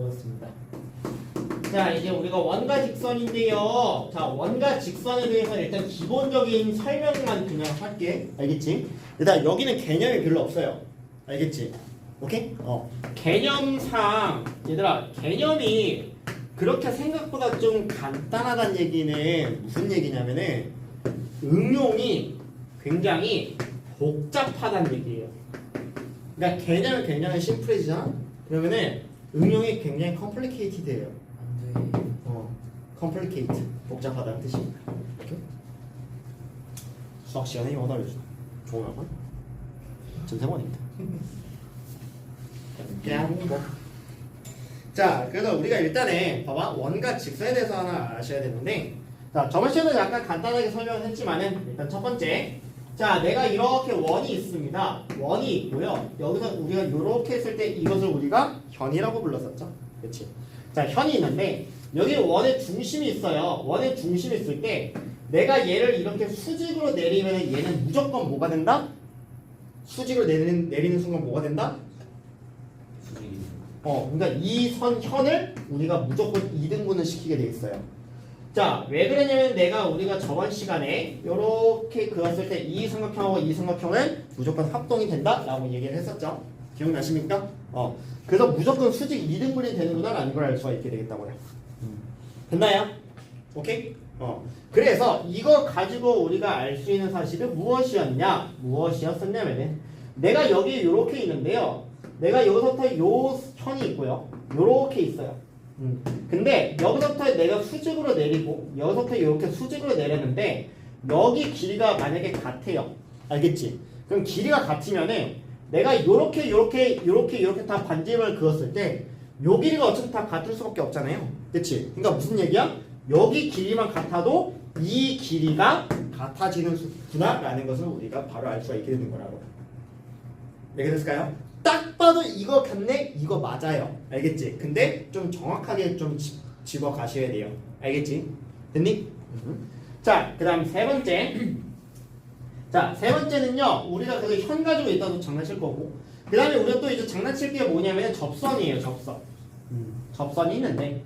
보겠습니다. 자, 이제 우리가 원과 직선인데요. 자, 원과 직선에 대해서 일단 기본적인 설명만 그냥 할게. 알겠지? 일단 여기는 개념이 별로 없어요. 알겠지? 오케이? 어. 개념상 얘들아, 개념이 그렇게 생각보다 좀 간단하다는 얘기는 무슨 얘기냐면은 응용이 굉장히 복잡하다는 얘기예요. 그러니까 개념은 굉장히 심플해지잖아. 그러면은 응용이 굉장히 컴플리케이티드해요. 어, 컴플리케이트 복잡하다는 뜻입니다. 수학 시간에 영어 알려줘. 좋은 학원. 전세원입니다. 뭐. 자, 그래서 우리가 일단에 봐봐 원과 직선에 대해서 하나 아셔야 되는데, 자 저번 시간에 약간 간단하게 설명을 했지만은 일단 첫 번째, 자 내가 이렇게 원이 있습니다. 원이 있고요. 여기서 우리가 이렇게 했을 때 이것을 우리가 현이라고 불렀었죠. 그렇지? 자 현이 있는데 여기 원의 중심이 있어요. 원의 중심이 있을 때 내가 얘를 이렇게 수직으로 내리면 얘는 무조건 뭐가 된다? 수직으로 내리는, 내리는 순간 뭐가 된다? 수직이 어, 그러니까 이 선 현을 우리가 무조건 2등분을 시키게 돼 있어요. 자, 왜 그러냐면 내가 우리가 저번 시간에 이렇게 그었을 때 이 삼각형하고 이 삼각형은 무조건 합동이 된다라고 얘기를 했었죠. 기억나십니까? 어, 그래서 무조건 수직 2등분이 되는구나라는 걸 알 수가 있게 되겠다고요. 됐나요? 오케이? 어. 그래서 이거 가지고 우리가 알 수 있는 사실은 무엇이었냐? 무엇이었었냐면은 내가 여기 이렇게 있는데요. 내가 여기서부터 요 현이 있고요. 요렇게 있어요. 음. 근데 여기서부터 내가 수직으로 내리고 여기서부터 이렇게 수직으로 내렸는데 여기 길이가 만약에 같아요. 알겠지? 그럼 길이가 같으면은 내가 요렇게 요렇게 요렇게 요렇게 다 반지름을 그었을 때 요 길이가 어차피 다 같을 수밖에 없잖아요. 그치? 그러니까 무슨 얘기야? 여기 길이만 같아도 이 길이가 같아지는 수구나라는 것을 우리가 바로 알 수가 있게 되는 거라고. 알겠을까요? 딱 봐도 이거 같네? 이거 맞아요. 알겠지? 근데 좀 정확하게 좀 집- 집어 가셔야 돼요. 알겠지? 됐니? 자, 그 다음 세 번째. 자, 세 번째는요, 우리가 그현 가지고 있다도 장난칠 거고, 그 다음에 우리가 또 이제 장난칠 게 뭐냐면 접선이에요, 접선. 접선이 있는데,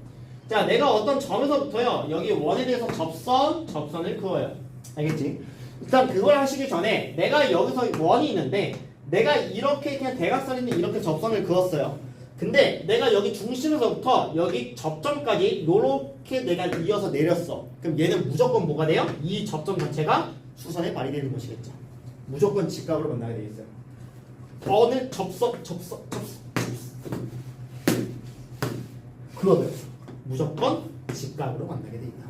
자, 내가 어떤 점에서부터요, 여기 원에 대해서 접선, 접선을 그어요. 알겠지? 일단 그걸 하시기 전에 내가 여기서 원이 있는데, 내가 이렇게 그냥 대각선인데 이렇게 접선을 그었어요. 근데 내가 여기 중심에서부터 여기 접점까지 요렇게 내가 이어서 내렸어. 그럼 얘는 무조건 뭐가 돼요? 이 접점 자체가 수선에 말이 되는 것이겠죠. 무조건 직각으로 만나게 돼 있어요. 어느 접선, 접선, 접선. 그러면 무조건 직각으로 만나게 돼 있다.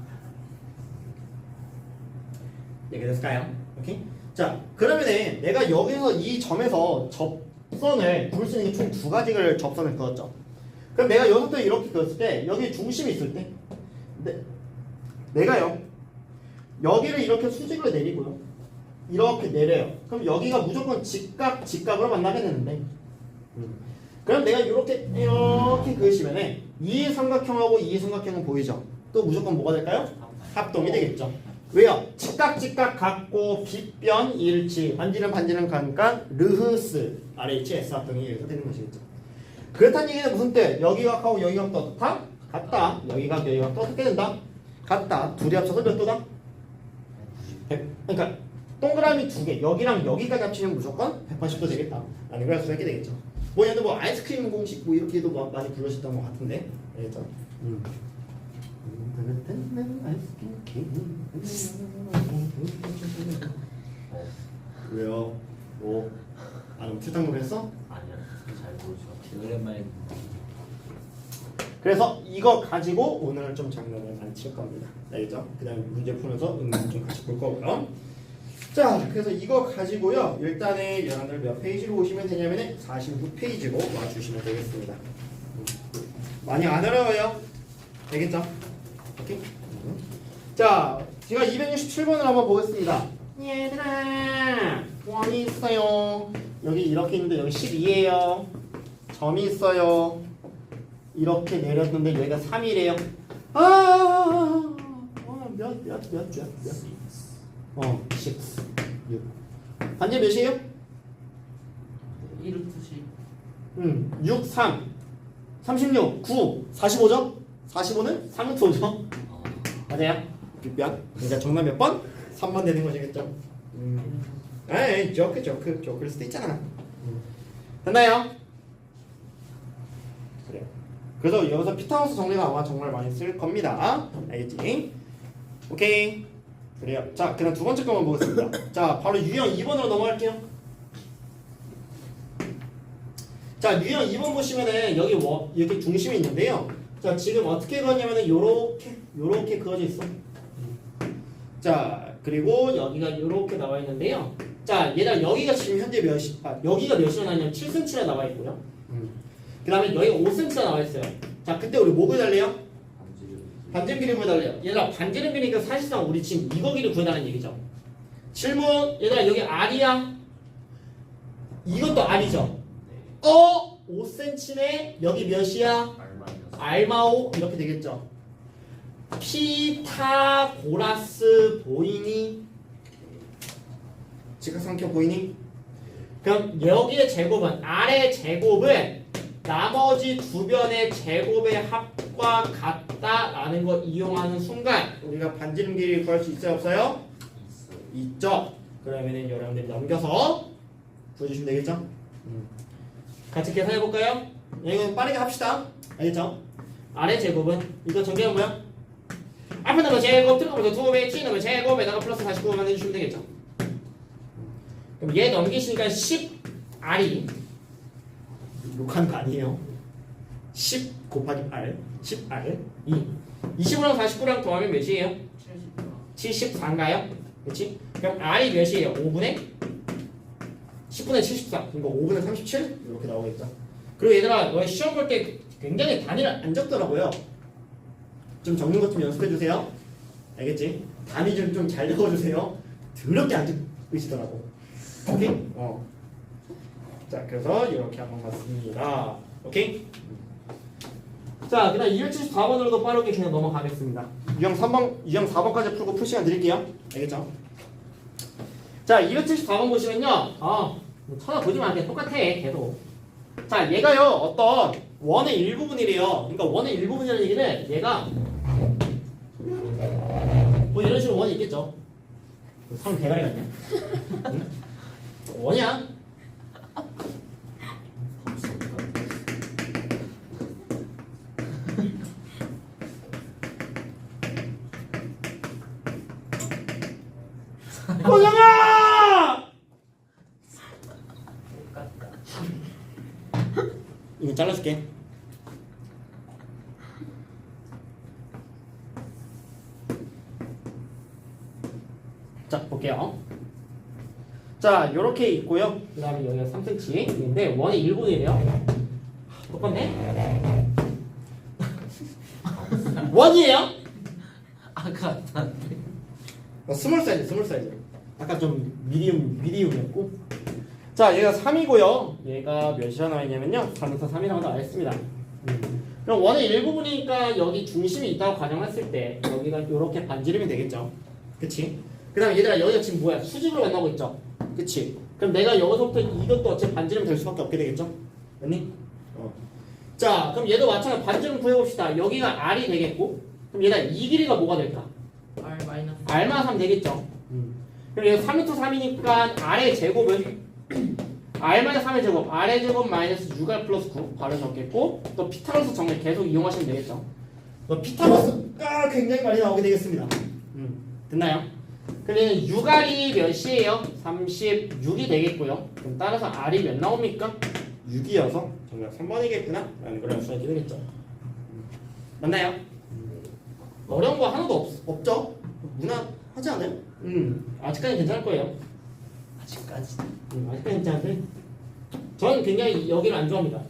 얘기 됐을까요? 오케이? 자, 그러면은 내가 여기서 이 점에서 접선을 부를 수 있는 게 총 두 가지를 접선을 그었죠. 그럼 내가 여기서부터 이렇게 그었을 때 여기 중심이 있을 때 내, 내가요 여기를 이렇게 수직으로 내리고요 이렇게 내려요. 그럼 여기가 무조건 직각 직각으로 만나게 되는데 음. 그럼 내가 이렇게 이렇게 그으시면은 이 삼각형하고 이 삼각형은 보이죠? 또 무조건 뭐가 될까요? 합동이 되겠죠. 왜요? 직각 직각 같고 빗변 일치 반지름 반지름 가니까 르흐스 RH S 합동이 이렇게 되는 것이겠죠. 그렇다는 얘기는 무슨 뜻? 여기 각하고 여기 각도 어떻다? 같다. 여기 각 여기 각도 어떻게 된다? 같다. 둘이 합쳐서 몇 도다? 100. 그러니까 동그라미 두 개 여기랑 여기까지 합치면 무조건 180도 되겠다. 라는 걸 있게 되겠죠. 뭐 얘는 뭐 아이스크림 공식 뭐 이렇게도 뭐 많이 부르셨던 것 같은데 알겠죠? 음. 어 왜요? 뭐? 아, 그럼 출당놀이 했어? 아니야 잘 모르죠 오랜만에 그래서 이거 가지고 오늘 좀 장난을 많이 칠 겁니다. 알겠죠? 그 다음에 문제 풀면서 응용 좀 같이 볼 거고요. 자, 그래서 이거 가지고요. 일단은 여러분들 몇 페이지로 오시면 되냐면은 46페이지로 와주시면 되겠습니다. 음. 많이 안 어려워요. 되겠죠? 오케이? 음. 자, 제가 267번을 한번 보겠습니다. 얘들아, 원이 있어요. 여기 이렇게 있는데 여기 12예요. 점이 있어요. 이렇게 내렸는데 여기가 3이래요. 아, 어, 몇, 몇, 몇, 몇, 몇. 어, 6, 6. 반지 몇이에요? 1을 푸시 음, 6, 3. 36, 9, 45죠? 45는 3루트 5죠? 어, 맞아요? 빅변. 그러니까 정답 몇 번? 3번 되는 거죠겠죠? 음. 에이, 조크, 조크, 조크일 수도 있잖아. 음. 됐나요? 그래요. 그래서 여기서 피타고라스 정리가 아마 정말 많이 쓸 겁니다. 알겠지? 오케이. 그래요. 자, 그럼 두 번째 거만 보겠습니다. 자, 바로 유형 2번으로 넘어갈게요. 자, 유형 2번 보시면은 여기 워, 이렇게 중심이 있는데요. 자, 지금 어떻게 그었냐면은 요렇게, 요렇게 그어져 있어. 자, 그리고 여기가 요렇게 나와 있는데요. 자, 얘들아 여기가 지금 현재 몇이, 아, 여기가 몇이나 나냐면 7cm나 나와 있고요. 그 다음에 여기 5cm나 나와 있어요. 자, 그때 우리 뭐 구해달래요? 반지름 길이 구해달래요. 얘들아, 반지름 길이니까 사실상 우리 지금 이거 길이 구해달라는 얘기죠. 질문, 얘들아, 여기 R이야? 이것도 R이죠? 네. 어? 5cm네? 여기 몇이야? 알마오? 이렇게 되겠죠? 피타고라스 보이니? 직각삼켜 보이니? 그럼 여기의 제곱은 아래 제곱은 나머지 두 변의 제곱의 합과 같다라는 거 이용하는 순간 우리가 반지름 길이를 구할 수 있어요 없어요? 있죠. 그러면은 여러분들 넘겨서 구해주시면 되겠죠? 같이 계산해 볼까요? 이건 빠르게 합시다. 알겠죠? 아래 제곱은 이거 전개는 뭐야? 앞에 넣으면 제곱, 들어가면 두 배, 뒤에 넣으면 제곱에다가 플러스 49만 해주시면 되겠죠? 그럼 얘 넘기시니까 10R이 욕하는 거 아니에요? 10 곱하기 R, 10R, 2 20이랑 49랑 더하면 몇이에요? 74인가요? 그렇지? 그럼 R이 몇이에요? 5분의 10분의 74 그러니까 5분의 37 이렇게 나오겠죠 그리고 얘들아 너 시험 볼 때 굉장히 단위를 안 적더라고요 좀 적는 것 좀 연습해 주세요 알겠지? 단위 좀 좀 잘 적어주세요 더럽게 안 적으시더라고 오케이? 어. 자 그래서 이렇게 한번 봤습니다 오케이? 자 그다음 274번으로도 빠르게 그냥 넘어가겠습니다 유형 3번, 유형 4번까지 풀고 풀 시간 드릴게요 알겠죠? 자, 274번 보시면요. 아, 뭐 쳐다보지 마. 그냥 똑같아. 계속. 자, 얘가요. 어떤 원의 일부분이래요. 그러니까 원의 일부분이라는 얘기는 얘가 뭐 이런 식으로 원이 있겠죠. 상 대가리 같냐? 응? 원이야. 고정아! 잘라줄게. 자, 볼게요. 자, 요렇게 있고요. 그 다음에 여기가 3cm인데 원의 1분이래요. 똑같네? 원이에요? 아까 난 어, 스몰 사이즈, 스몰 사이즈. 아까 좀 미디움, 미디움이었고. 자, 얘가 3이고요. 얘가 몇이나 나와 있냐면요. 3에서 3이라고 나와 있습니다. 음. 그럼 원의 일부분이니까 여기 중심이 있다고 가정했을 때 여기가 이렇게 반지름이 되겠죠. 그치? 그 다음에 얘들아 여기가 지금 뭐야? 수직으로 만나고 있죠. 그치? 그럼 내가 여기서부터 이것도 어차피 반지름 될 수밖에 없게 되겠죠. 맞니? 어. 자, 그럼 얘도 마찬가지 반지름 구해봅시다. 여기가 R이 되겠고 그럼 얘가 이 길이가 뭐가 될까? R 마이너스 R만 3 되겠죠. 그럼 얘 3m 3이니까 R의 제곱은 R마이너스 3의 제곱, R의 제곱 마이너스 6R 플러스 9 바로 적겠고 또 피타고라스 정리 계속 이용하시면 되겠죠. 또 피타고라스가 굉장히 많이 나오게 되겠습니다. 음, 됐나요? 얘는 6R이 몇이에요? 36이 되겠고요. 그럼 따라서 R이 몇 나옵니까? 6이어서 정답 3번이겠구나 라는 걸 알 수가 있게 되겠죠. 음, 맞나요? 어려운 거 하나도 없, 없죠? 무난하지 않아요? 음, 아직까지 괜찮을 거예요. 아직까지 음, 아직까지 괜찮은데 저는 굉장히 여기를 안 좋아합니다.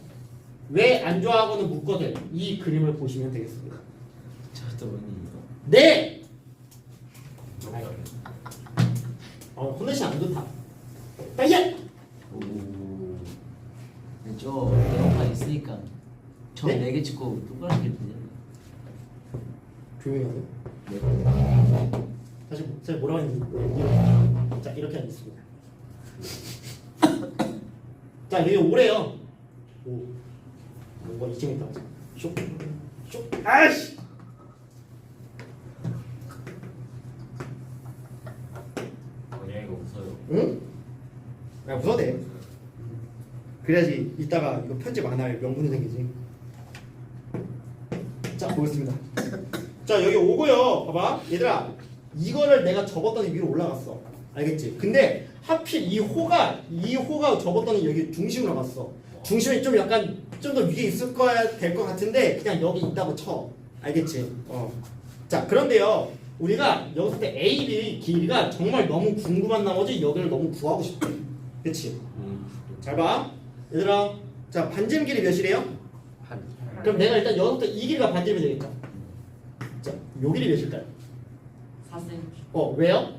왜 안 좋아하고는 묶어도 이 그림을 보시면 되겠습니다. 저도 네! 어, 컨디션 안 좋다. 오. 저 내용판 있으니까 저 네? 네개 찍고 똑같은 게 되냐? 조용히 하세요. 네. 사실 제가 뭐라고 했는지. 자 이렇게 하겠습니다. 자 여기 오래요. 오. 이거 이쯤 있다 하자. 쇽, 쇽. 아이씨. 뭐냐 이거 웃어요. 응? 야 웃어도 돼. 그래야지 이따가 이거 편집 안 할 명분이 생기지. 자 보겠습니다. 자 여기 오고요. 봐봐 얘들아 이거를 내가 접었더니 위로 올라갔어. 알겠지? 근데 하필 이 호가 이 호가 접었더니 여기 중심으로 갔어. 중심이 좀 약간 좀 더 위에 있을 거야 될 것 같은데 그냥 여기 있다고 쳐. 알겠지? 어. 자 그런데요 우리가 여기서 때 A, B 길이가 정말 너무 궁금한 나머지 여기를 너무 구하고 싶대. 그치? 음. 잘 봐. 얘들아 자 반지름 길이 몇이래요? 한. 그럼 내가 일단 여기서부터 이 길이가 반지름이 되겠죠? 자, 요 길이 몇일까요? 4cm 어, 왜요?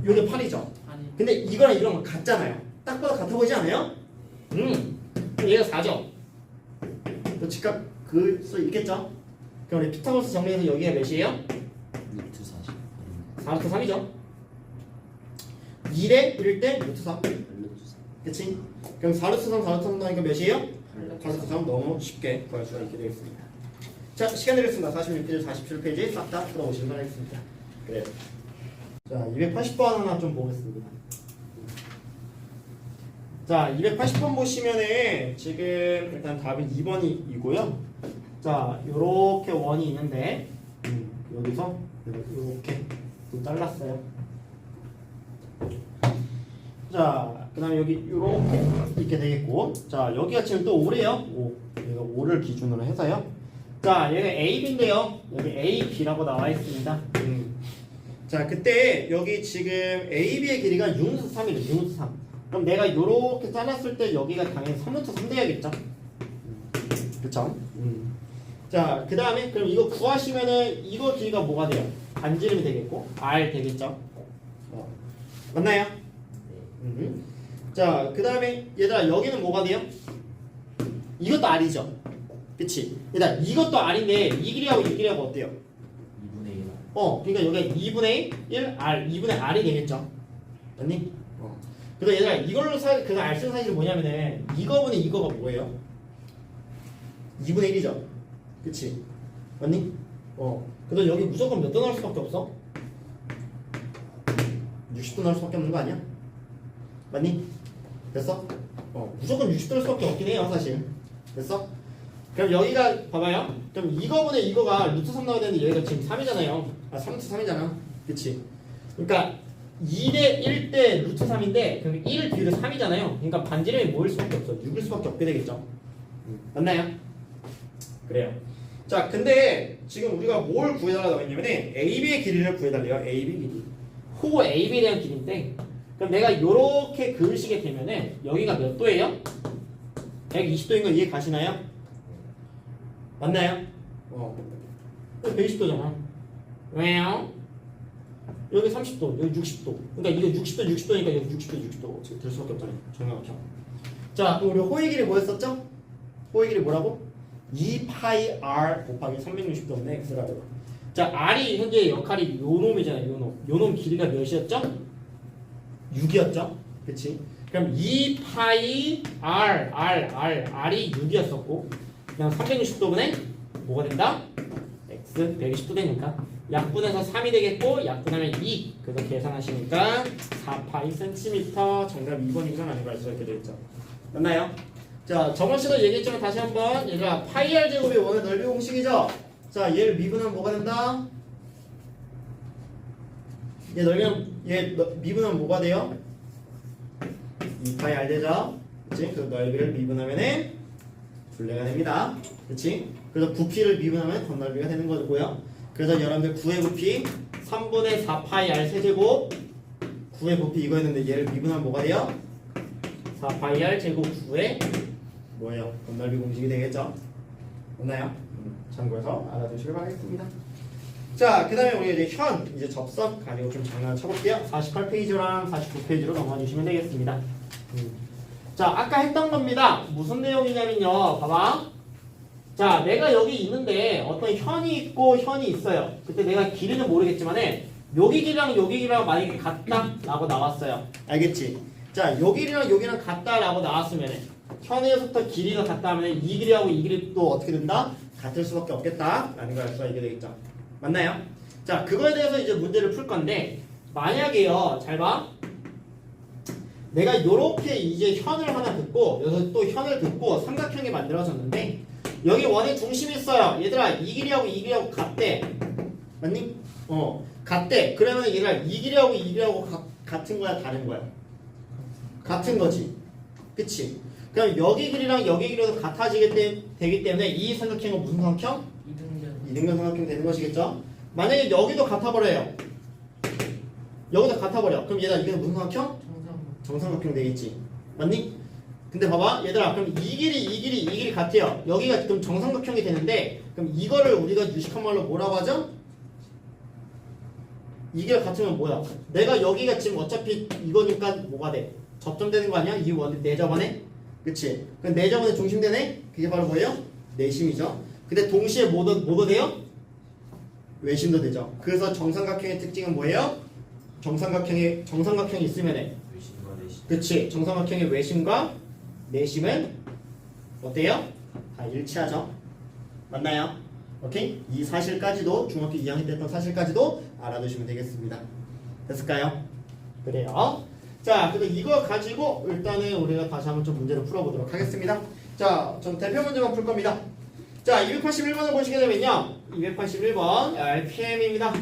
아, 요게 8이죠. 아니 근데 이거랑 이런 건 같잖아요. 딱 봐도 같아 보이지 않아요? 음. 그럼 얘가 4죠. 또그수 있겠죠? 그럼 우리 피타고라스 정리해서 여기가 몇이에요? 루트 40. 4루트 3이죠. 2대 1대 루트 3. 루트 3. 그치? 그럼 4루트 3, 4루트 3 나니까 몇이에요? 블랙 4루트 3 너무 쉽게 구할 수가 있게 되겠습니다. 자, 시간 드리겠습니다. 46페이지, 47페이지 싹 다 풀어보시면 바라겠습니다. 그래요. 자, 280번 하나 좀 보겠습니다. 자, 280번 보시면은 지금 일단 답은 2번이고요. 자, 요렇게 원이 있는데 음, 여기서 요렇게 또 잘랐어요. 자, 그 다음에 여기 요렇게 있게 되겠고 자, 여기가 지금 또 5래요. 5. 얘가 5를 기준으로 해서요. 자, 얘가 AB인데요. 여기 AB라고 나와 있습니다. 음. 자, 그때 여기 지금 AB의 길이가 6루트 3이래. 6루트 3. 그럼 내가 요렇게 잘랐을 때 여기가 당연히 3루트 3 돼야겠죠? 그쵸? 음. 자, 그 다음에 그럼 이거 구하시면은 이거 길이가 뭐가 돼요? 반지름이 되겠고 R 되겠죠? 어. 맞나요? 네. 음. 자, 그 다음에 얘들아 여기는 뭐가 돼요? 이것도 R이죠? 그치? 얘들아 이것도 R인데 이 길이하고 이 길이하고 어때요? 2분의 1. 어, 그러니까 여기가 2분의 1 R, 2분의 R이 되겠죠? 맞니? 어. 그래서 얘들아 이걸로 사, 그거 R 쓰는 사실이 뭐냐면은 이거분의 이거가 뭐예요? 2분의 1이죠? 그치? 맞니? 어. 그래서 여기 무조건 몇도 나올 수밖에 없어? 60도 나올 수밖에 없는 거 아니야? 맞니? 됐어? 어, 무조건 60도일 수밖에 없긴 해요, 사실. 됐어? 그럼 여기가 봐봐요. 그럼 이거분의 이거가 루트 3 나와야 되는데 여기가 지금 3이잖아요. 아, 3루트 3이잖아. 그치? 그러니까 2대 1대 루트 3인데 그럼 1 비율이 3이잖아요. 그러니까 반지름이 뭐일 수밖에 없어. 6일 수밖에 없게 되겠죠. 맞나요? 그래요. 자, 근데 지금 우리가 뭘 구해달라고 했냐면은 AB의 길이를 구해달래요. AB 길이. 호 AB에 대한 길인데 그럼 내가 요렇게 그으시게 되면은 여기가 몇 도예요? 120도인 거 이해 가시나요? 맞나요? 어. 120도잖아. 왜요? 여기 30도, 여기 60도. 그러니까 이거 60도, 60도니까 여기 60도, 60도 지금 될 수밖에 없잖아요. 정형합형. 자, 그럼 우리 호의 길이 뭐였었죠? 호의 길이 뭐라고? 2파이 r 곱하기 360도인데 x라고. 자, r이 현재 역할이 요 놈이잖아요. 요 놈. 요놈 길이가 몇이었죠? 6이었죠? 그치? 그럼 2파이 r, r, r, r이 6이었었고 그냥 360도분의 뭐가 된다? x 120도 되니까 약분해서 3이 되겠고 약분하면 2 그래서 계산하시니까 4파이 cm 정답 2번이건 아닌가 해서 이렇게 되겠죠 맞나요? 자 시간에 얘기했지만 다시 한번 얘가 파이 r 제곱이 원의 넓이 공식이죠? 자 얘를 미분하면 뭐가 된다? 얘 넓이는 얘 너- 미분하면 뭐가 돼요? 2파이 r 되죠? 그치? 그 넓이를 미분하면은 둘레가 됩니다. 그치? 그래서 부피를 미분하면 덧넓이가 되는 거고요. 그래서 여러분들 9의 부피 3분의 4파이 r 세제곱 9의 부피 이거였는데 얘를 미분하면 뭐가 돼요? 4파이 r 제곱 9의 뭐예요? 덧넓이 공식이 되겠죠? 맞나요? 참고해서 알아두시길 바라겠습니다. 자, 그 다음에 우리 이제 현, 이제 접선 가지고 좀 장난을 쳐볼게요. 48페이지랑 49페이지로 넘어가 주시면 되겠습니다. 음. 자, 아까 했던 겁니다. 무슨 내용이냐면요. 봐봐. 자, 내가 여기 있는데 어떤 현이 있고 현이 있어요. 그때 내가 길이는 모르겠지만은 여기 길이랑 여기 길이랑 만약에 같다 라고 나왔어요. 알겠지? 자, 여기랑 여기랑 같다 라고 나왔으면은 현에서부터 길이가 같다 하면 이 길이하고 이 길이도 어떻게 된다? 같을 수밖에 없겠다라는 걸 알 수가 있게 되겠죠. 맞나요? 자, 그거에 대해서 이제 문제를 풀 건데 만약에요. 잘 봐. 내가 이렇게 이제 현을 하나 듣고 여기서 또 현을 듣고 삼각형이 만들어졌는데 여기 원의 중심이 있어요. 얘들아 이 길이하고 이 길이하고 같대. 맞니? 어 같대. 그러면 얘들아 이 길이하고 이 길이하고 가- 같은 거야 다른 거야? 같은 거지. 그치? 그럼 여기 길이랑 여기 길이도 같아지게 때- 되기 때문에 이 삼각형은 무슨 삼각형? 이등변 이등변 삼각형 되는 것이겠죠? 만약에 여기도 같아버려요. 여기도 같아버려. 그럼 얘들아 이게 무슨 삼각형? 정상 정삼각형 되겠지. 맞니? 근데 봐봐 얘들아 그럼 이 길이 이 길이 이 길이 같아요. 여기가 그럼 정삼각형이 되는데 그럼 이거를 우리가 유식한 말로 뭐라고 하죠? 이게 같으면 뭐야? 내가 여기가 지금 어차피 이거니까 뭐가 돼? 접점되는 거 아니야? 이 원, 내 저번에? 그치? 그럼 내 저번에 중심되네? 그게 바로 뭐예요? 내심이죠. 근데 동시에 뭐도, 뭐도 돼요? 외심도 되죠. 그래서 정삼각형의 특징은 뭐예요? 정삼각형이, 정삼각형이 있으면 해. 그치 정삼각형의 외심과 내심은 어때요? 다 일치하죠. 맞나요? 오케이? 이 사실까지도 중학교 2학년 때 했던 사실까지도 알아두시면 되겠습니다. 됐을까요? 그래요. 자 그래서 이거 가지고 일단은 우리가 다시 한번 좀 문제를 풀어보도록 하겠습니다. 자전 대표 문제만 풀 겁니다. 자 281번을 보시게 되면요. 281번 RPM입니다.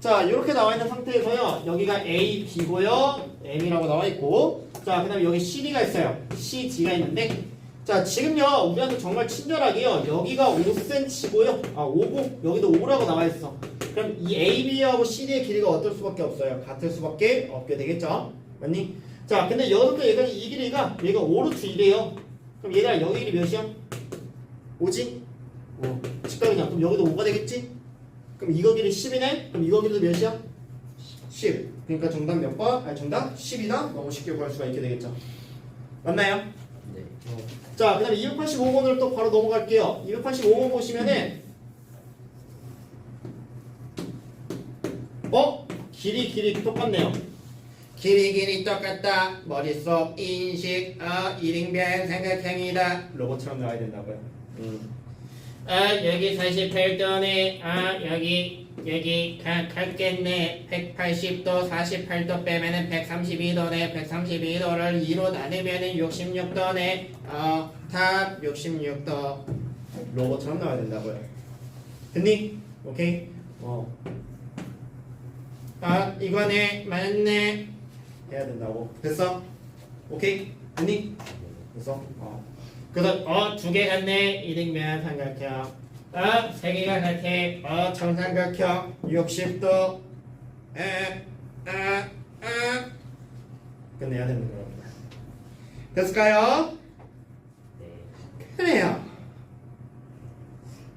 자 이렇게 나와 있는 상태에서요. 여기가 A, B고요 M이라고 나와 있고 자 그 다음에 여기 CD가 있어요 CD가 있는데 자 지금요 우리한테 정말 친절하게요 여기가 5cm고요 아 5고 여기도 5라고 나와 있어 그럼 이 AB하고 CD의 길이가 어떨 수밖에 없어요 같을 수밖에 없게 되겠죠 맞니? 자 근데 여기부터 얘가 이 길이가 얘가 5루트 1이에요 그럼 얘가 여기 길이 몇이야? 5지? 5 직각이냐 그럼 여기도 5가 되겠지? 그럼 이거 길이 10이네? 그럼 이거 길이도 몇이야? 10. 그러니까 정답 몇 번? 아니 정답 10이다? 너무 쉽게 구할 수가 있게 되겠죠. 맞나요? 네. 자, 그다음에 285번을 또 바로 넘어갈게요. 285번 보시면은 어? 길이 길이 똑같네요. 길이 길이 똑같다. 머릿속 인식 어 이등변 삼각형이다. 로봇처럼 나와야 된다고요. 음. 아 여기 48도네. 아 여기 여기 가, 같겠네. 180도 48도 빼면은 132도네. 132도를 2로 나누면은 66도네. 어, 답 66도. 로봇처럼 나와야 된다고요. 됐니? 오케이. 어. 아 이거네 맞네. 해야 된다고. 됐어? 오케이. 됐니? 됐어? 어. 그래서 어두 개 같네. 이등변 삼각형. 어, 세 개가 같아. 어, 정삼각형 60도. 에, 아, 아. 끝내야 되는 겁니다. 됐을까요? 네. 그래요.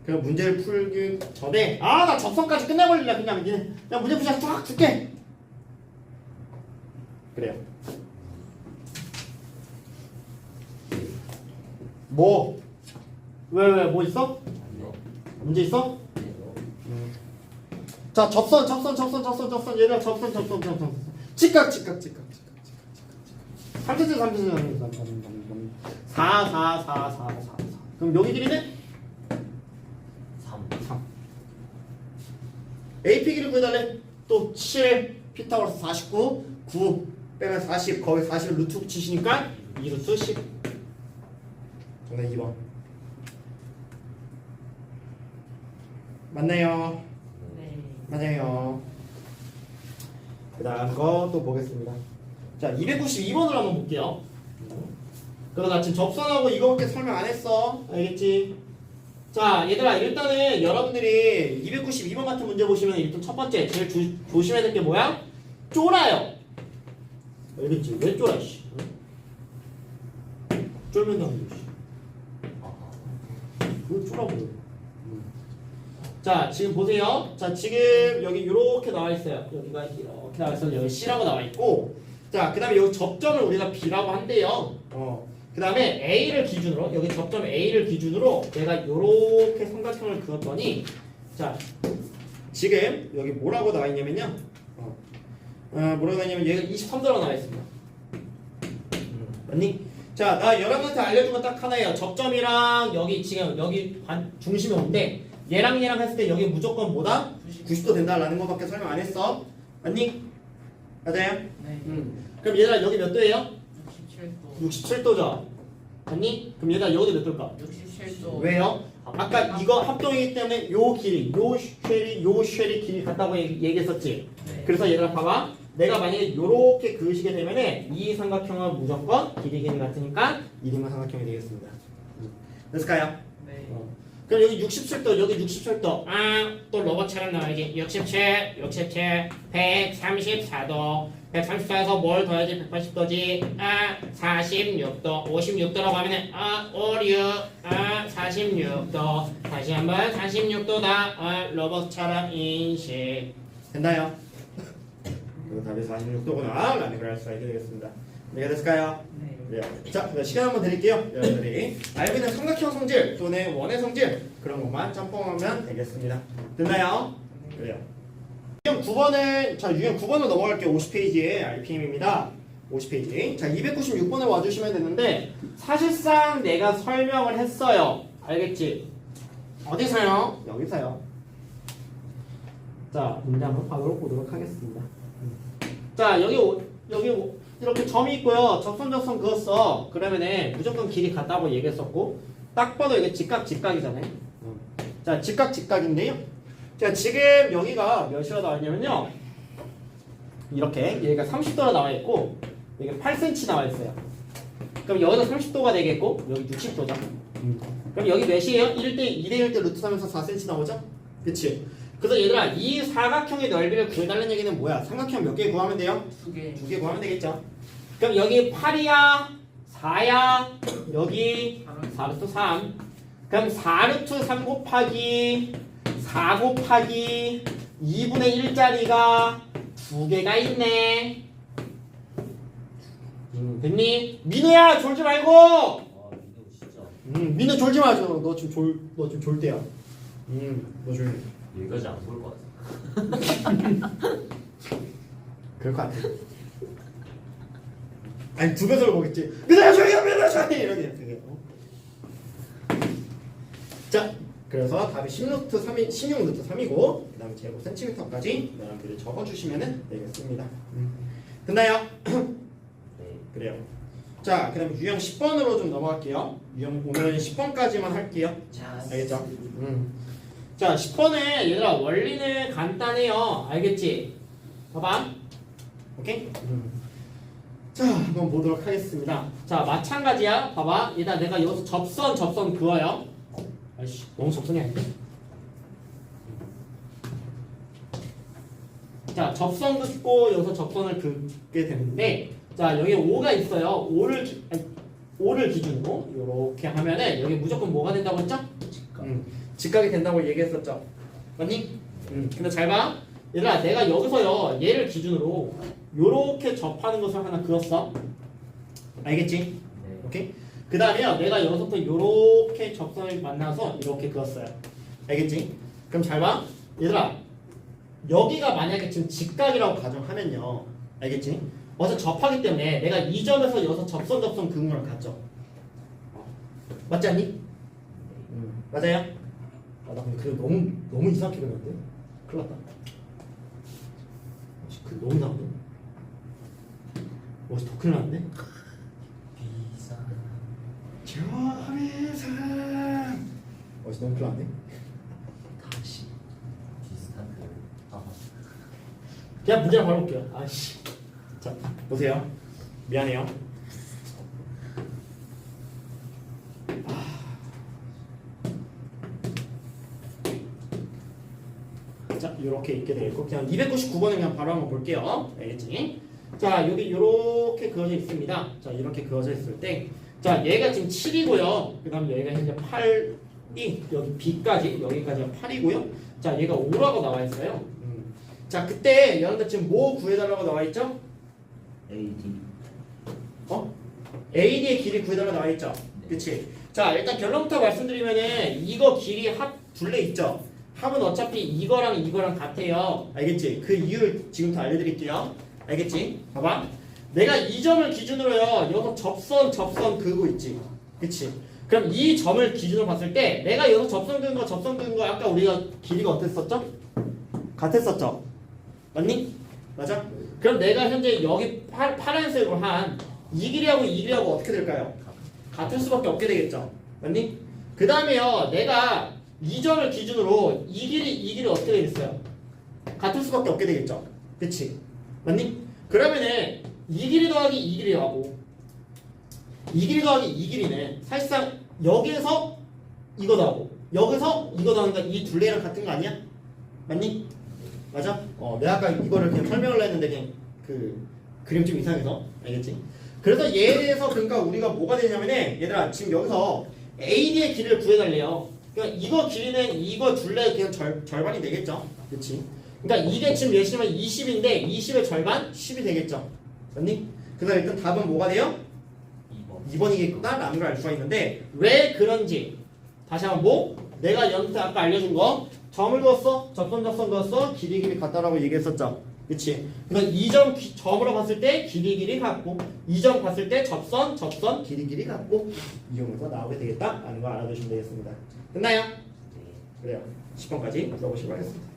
그럼 문제를 풀기 전에 아 나 접선까지 끝내버릴래 그냥 그냥 그냥 문제 풀자 쫙 줄게. 그래요. 뭐? 왜 왜 뭐 있어? 문제 있어? 네. 자 접선 접선 접선 접선 접선. 얘들아 접선 접선 접선 직각 직각 직각 직각 직각 삼천세 삼천세 삼천세 삼천세 사사사사사. 그럼 여기 길이는? 3. 3 AP 길이 구해달래? 또 7, 피타고라스 49, 9 빼면 40 거기 40을 루트 치시니까 2루트 10 정답 2번 맞나요? 네 맞아요. 그 다음 거 또 보겠습니다. 자, 292번으로 한번 볼게요. 그거 나 지금 접선하고 이거밖에 설명 안 했어. 알겠지? 자, 얘들아, 일단은 여러분들이 292번 같은 문제 보시면 일단 첫 번째, 제일 주- 조심해야 될 게 뭐야? 쫄아요. 알겠지? 왜 쫄아, 씨. 응? 쫄면 나오지, 씨. 왜 쫄아보려? 자 지금 보세요. 자 지금 여기 이렇게 나와 있어요. 여기가 이렇게 나와 있어요. 여기 C라고 나와 있고, 자 그다음에 여기 접점을 우리가 B라고 한대요. 어. 그다음에 A를 기준으로 여기 접점 A를 기준으로 내가 이렇게 삼각형을 그었더니, 자 지금 여기 뭐라고 나와 있냐면요. 어, 어 뭐라고 나와 있냐면 얘가 23도라고 나와 있습니다. 음, 맞니? 자, 나 여러분한테 알려준 건 딱 하나예요. 접점이랑 여기 지금 여기 반- 중심이 온데 얘랑 얘랑 했을 때 여기 무조건 뭐다? 90도 된다라는 것밖에 설명 안 했어. 맞니? 맞아요? 네. 음. 그럼 얘들아 여기 몇 도예요? 67도. 67도죠. 맞니? 그럼 얘들아 여기도 몇 도일까? 67도. 왜요? 아까 이거 합동이기 때문에 요 길이, 요 쉘이, 요 쉘이 길이 같다고 얘기- 얘기했었지. 네. 그래서 얘들아 봐봐. 내가 만약에 요렇게 그으시게 되면은 이 삼각형은 무조건 길이 길이 같으니까 이등분 삼각형이 되겠습니다. 음. 됐을까요? 네. 그럼 여기 67도, 여기 67도. 아, 또 로봇처럼 나와야지. 67, 67, 134도. 134에서 뭘 더해야지 180도지? 아, 46도. 56도라고 하면은, 아, 5, 6, 아, 46도. 다시 한번 46도다. 아, 로봇처럼 인식. 됐나요? 이거 답이 46도구나. 라는 걸알 수가 있게 되겠습니다. 이해가 됐을까요? 네. 네. 자, 시간 한번 드릴게요. 여러분들이 알고 있는 삼각형 성질 또는 원의 성질 그런 것만 짬뽕하면 되겠습니다. 됐나요? 그래요. 유형 9번은 자 유형 9번으로 넘어갈게요. 50페이지에 RPM입니다. 50페이지. 자, 296번을 와주시면 되는데 사실상 내가 설명을 했어요. 알겠지? 어디서요? 여기서요. 자, 문제 한번 바로 보도록 하겠습니다. 자, 여기 오- 여기 오- 이렇게 점이 있고요. 접선접선 그었어. 그러면은 무조건 길이 같다고 얘기했었고 딱 봐도 이게 직각 직각이잖아요. 자, 직각 직각인데요. 자, 지금 여기가 몇이라 나와 있냐면요. 이렇게 얘가 30도로 나와 있고 여기 8cm 나와 있어요. 그럼 여기서 30도가 되겠고 여기 60도죠. 그럼 여기 몇이에요? 1대 2대 1대 루트 3에서 4cm 나오죠? 그치? 그래서 얘들아 이 사각형의 넓이를 구해달라는 얘기는 뭐야? 삼각형 몇 개 구하면 돼요? 두 개. 두 개 구하면 되겠죠? 그럼 여기 8이야 4야 여기 4루트 3 그럼 4루트 3 곱하기 4 곱하기 2분의 1짜리가 두 개가 있네 음, 됐니? 민우야 졸지 말고 아 음, 민우 졸지 마. 너 지금 졸, 너 지금 졸 때야. 음, 너 졸. 여기까지 안 볼 것 같아. 그럴 것 같아. 아니 두 배속을 보겠지. 해, 민우야 조용히 해. 이렇게 되게. 어? 자, 그래서 답이 10루트 3이 16루트 3이고 그다음 제곱 센티미터까지 여러분들이 적어주시면 되겠습니다. 음. 됐나요? 네. 그래요. 자, 그다음 유형 10번으로 좀 넘어갈게요. 유형 오늘은 10번까지만 할게요. 자. 알겠죠? 음. 자, 10번에 얘들아 원리는 간단해요. 알겠지? 봐봐. 오케이? 음. 자, 한번 보도록 하겠습니다. 자, 마찬가지야. 봐봐. 얘들아 내가 여기서 접선 접선 그어요. 아이씨, 너무 접선이 아닌데? 자, 접선 긋고 여기서 접선을 긋게 되는데 자, 여기 5가 있어요. 5를 기, 아니, 5를 기준으로 이렇게 하면은 여기 무조건 뭐가 된다고 했죠? 음, 직각이 된다고 얘기했었죠. 맞니? 음, 근데 잘 봐. 얘들아, 내가 여기서요, 얘를 기준으로 요렇게 접하는 것을 하나 그었어. 알겠지? 네. 오케이? 그 다음에요, 내가 여기서부터 요렇게 접선을 만나서 이렇게 그었어요. 알겠지? 그럼 잘 봐. 얘들아, 여기가 만약에 지금 직각이라고 가정하면요. 알겠지? 어서 접하기 때문에 내가 이 점에서 여기서 접선 접선 그은 거랑 같죠? 맞지 않니? 음, 맞아요? 아, 나 근데 그래 너무 너무 이상하게 그렸는데? 큰일 났다. 아, 그 너무 나오네. 어, 더 큰일 났네. 비사. 저 회상. 어, 너무 큰일 났네. 다시. 비슷한 그. 아. 그냥 문제를 바로 볼게요. 아씨. 자, 보세요. 미안해요. 아. 자, 이렇게 있게 되겠고 그냥 299번은 그냥 바로 한번 볼게요. 알겠지? 자, 여기 이렇게 그어져 있습니다. 자, 이렇게 그어져 있을 때, 자, 얘가 지금 7이고요. 그 다음 얘가 현재 8이 여기 B까지 여기까지가 8이고요. 자, 얘가 5라고 나와 있어요. 음. 자, 그때 여러분들 지금 뭐 구해달라고 나와 있죠? AD. 어? AD의 길이 구해달라고 나와 있죠? 그치? 자, 일단 결론부터 말씀드리면은 이거 길이 합 둘레 있죠? 합은 어차피 이거랑 이거랑 같아요. 알겠지? 그 이유를 지금부터 알려드릴게요. 알겠지? 봐봐. 내가 이 점을 기준으로요. 여기서 접선 접선 그거 있지. 그치? 그럼 이 점을 기준으로 봤을 때 내가 여기서 접선 그은 거 접선 그은 거 아까 우리가 길이가 어땠었죠? 같았었죠? 맞니? 맞아? 그럼 내가 현재 여기 파, 파란색으로 한 이 길이하고 이 길이하고 어떻게 될까요? 같을 수밖에 없게 되겠죠. 맞니? 그 다음에요. 내가 이 점을 기준으로 이 길이 이 길이 어떻게 되겠어요? 같을 수밖에 없게 되겠죠. 그치? 맞니? 그러면은 이 길이 더하기 이 길이 하고 이 길이 더하기 이 길이는 사실상 여기에서 이거 더하고 여기서 이거 더하니까 이 둘레랑 같은 거 아니야? 맞니? 맞아? 어, 내가 아까 이거를 그냥 설명을 했는데 그냥 그 그림 좀 이상해서 알겠지? 그래서 얘에 대해서 그러니까 우리가 뭐가 되냐면은 얘들아 지금 여기서 AD의 길이를 구해달래요. 그러니까 이거 길이는 이거 둘레 그냥 절, 절반이 되겠죠? 그렇지? 그러니까 이게 지금 예시면 20인데 20의 절반 10이 되겠죠? 맞니? 그래서 일단 답은 뭐가 돼요? 2번 2번 이겠구나 라는 걸 알 수가 있는데 왜 그런지 다시 한번 뭐? 내가 연태 아까 알려준 거 점을 그었어 접선 접선 그었어 길이 길이 같다라고 얘기했었죠 그치? 그래서 이점 점으로 봤을 때 길이 길이 같고 이점 봤을 때 접선 접선 길이 길이 같고 이 경우가 나오게 되겠다 라는 거 알아두시면 되겠습니다. 끝나요? 네. 그래요. 10번까지 풀어보시기 바라겠습니다